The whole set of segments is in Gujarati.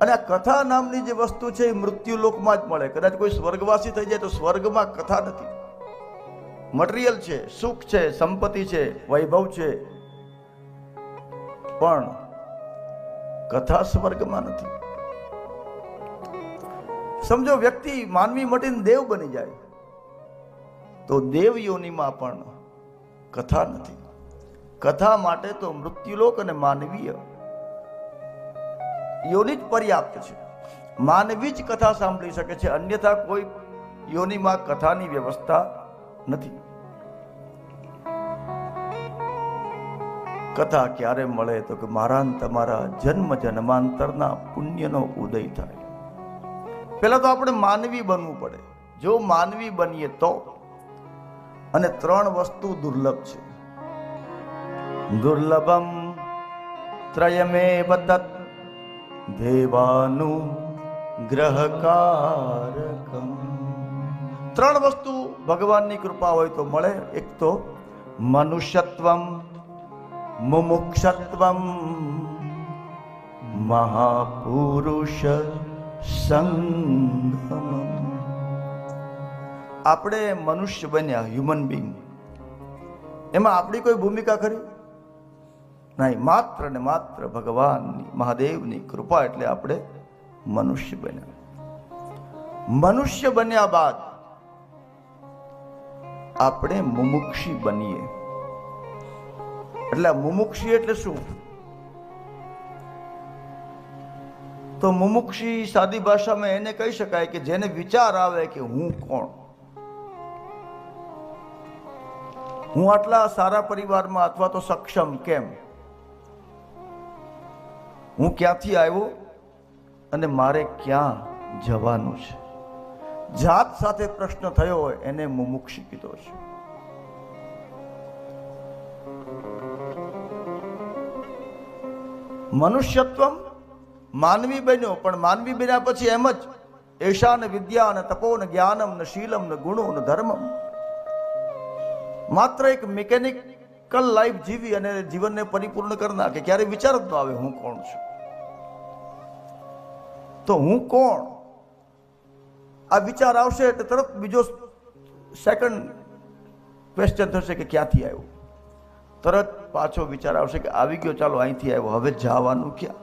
અને આ કથા નામની જે વસ્તુ છે એ મૃત્યુ લોકમાં જ મળે. કદાચ કોઈ સ્વર્ગવાસી થઈ જાય તો સ્વર્ગમાં કથા નથી. મટીરિયલ છે, સુખ છે, સંપત્તિ છે, વૈભવ છે. પણ કથા સ્વર્ગમાં નથી. સમજો, વ્યક્તિ માનવી મટીને દેવ બની જાય તો દેવ યોનિમાં પણ કથા નથી. કથા માટે તો મૃત્યુલોક અને માનવીય યોનિ જ પર્યાપ્ત છે. માનવી જ કથા સાંભળી શકે છે, અન્યથા કોઈ યોનિમાં કથાની વ્યવસ્થા નથી. કથા ક્યારે મળે તો કે મારા તમારા જન્મ જન્માંતરના પુણ્યનો ઉદય થાય. પહેલા તો આપણે માનવી બનવું પડે. જો માનવી બનીએ તો? અને ત્રણ વસ્તુ દુર્લભ છે. દુર્લભમ ત્રયમેવ તત દેવાનું ગ્રહકારકમ. ત્રણ વસ્તુ ભગવાનની કૃપા હોય તો મળે. એક તો મનુષ્યત્વમ, મુમુક્ષત્વમ, મહાપુરુષ સંગમ આપણે મનુષ્ય બન્યા હ્યુમન બિંગ એમાં આપણી કોઈ ભૂમિકા ખરી? નહીં માત્ર ને માત્ર ભગવાનની મહાદેવની કૃપા એટલે આપણે મનુષ્ય બન્યા. મનુષ્ય બન્યા બાદ આપણે મુમુક્ષી બનીએ. એટલે મુમુક્ષી એટલે શું? તો મુમુક્ષી સાદી ભાષામાં એને કહી શકાય કે જેને વિચાર આવે કે હું કોણ? હું આટલા સારા પરિવારમાં અથવા તો સક્ષમ કેમ? હું ક્યાંથી આવ્યો અને મારે ક્યાં જવાનું છે? જાત સાથે પ્રશ્ન થયો હોય એને મુમુક્ષી કીધો છે. મનુષ્યત્વમ માનવી બન્યો, પણ માનવી બન્યા પછી એમ જ એશાન વિદ્યા ને તપો ને જ્ઞાનમ ને શીલમ ને ગુણો ને ધર્મમ. માત્ર એક મિકેનિકલ લાઈફ જીવી અને જીવનને પરિપૂર્ણ કરી નાખે, ક્યારેય વિચાર જ ન આવે હું કોણ છું. તો હું કોણ? આ વિચાર આવશે એટલે તરત બીજો સેકન્ડ ક્વેશ્ચન થશે કે ક્યાંથી આવ્યો? તરત પાછો વિચાર આવશે કે આવી ગયો, ચાલો અહીંથી આવ્યો. હવે જવાનું ક્યાં?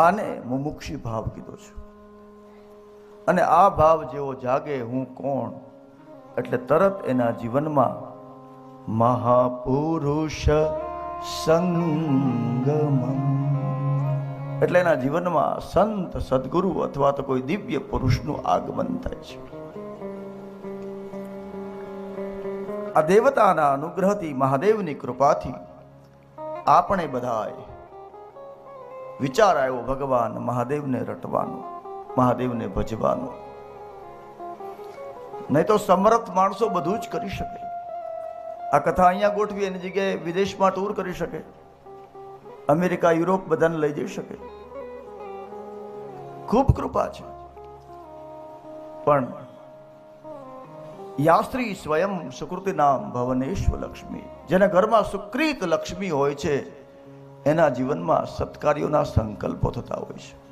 આને મુમુક્ષી ભાવ કીધો છે. અને આ ભાવ જેવો જાગે હું કોણ? એટલે તરત એના જીવનમાં મહાપુરુષ સંગમમ. એટલે એના જીવનમાં સંત, સદગુરુ અથવા તો કોઈ દિવ્ય પુરુષનું આગમન થાય છે. આ દેવતાના અનુગ્રહથી, મહાદેવની કૃપાથી આપણે બધાએ વિચાર આવ્યો ભગવાન મહાદેવને રટવાનો, મહાદેવને ભજવાનો. નહીં તો સમર્થ માણસો બધું જ કરી શકે. આ કથા અહીંયા ગોઠવી એની જગ્યાએ વિદેશમાં ટૂર કરી શકે. અમેરિકા, યુરોપ બધાને લઈ જઈ શકે. ખૂબ કૃપા છે. પણ યાસ્ત્રી સ્વયં સુકૃતિ નામ ભવનેશ્વ લક્ષ્મી, જેના ઘરમાં સુકૃત લક્ષ્મી હોય છે, એના જીવનમાં સત્કાર્યોના સંકલ્પો થતા હોય છે.